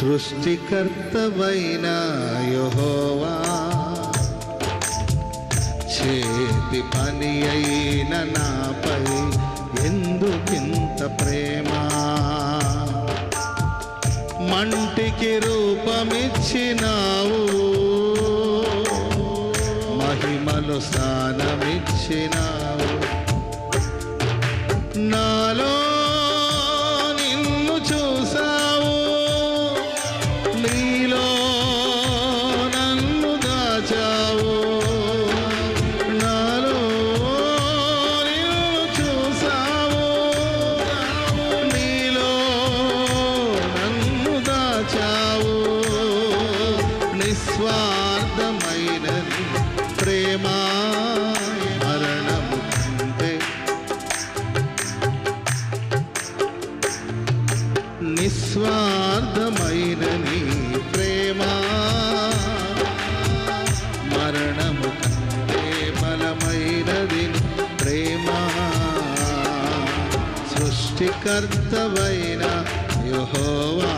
సృష్టికర్తవైన యహోవా. చేతి పని అయిన నాపై ఎందుకింత ప్రేమ? మంటికి రూపమిచ్చినావు. మహిమలు స్థానమిచ్చినావు నా చావు నిస్వార్థమైన ప్రేమా ప్రేమ మరణము కంటే. నిస్వార్థమైన నీ ప్రేమ మరణము కంటే బలమైనది ప్రేమ సృష్టికర్తవైన యహోవా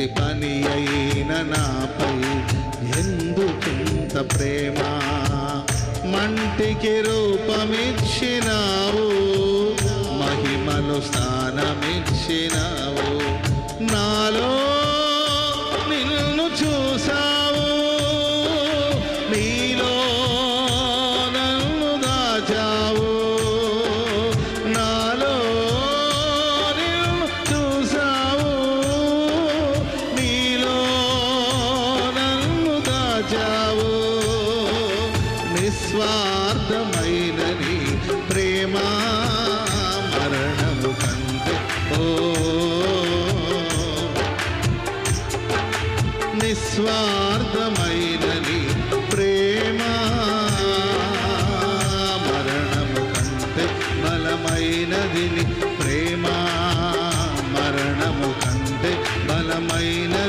చేతి పని అయిన నాపై ఎందుకింత ప్రేమ? మంటికి రూపమిచ్చినావు మహిమలు స్థానమిచ్చినావు నాలో నిన్ను చూసావు నీ నిస్వార్థమైనని ప్రేమ మరణము కంటే. ఓ నిస్వార్థమైనని ప్రేమ మరణము కంటే బలమైనది నీ ప్రేమ మరణము కంటే బలమైనది ప్రేమ మరణము కంటే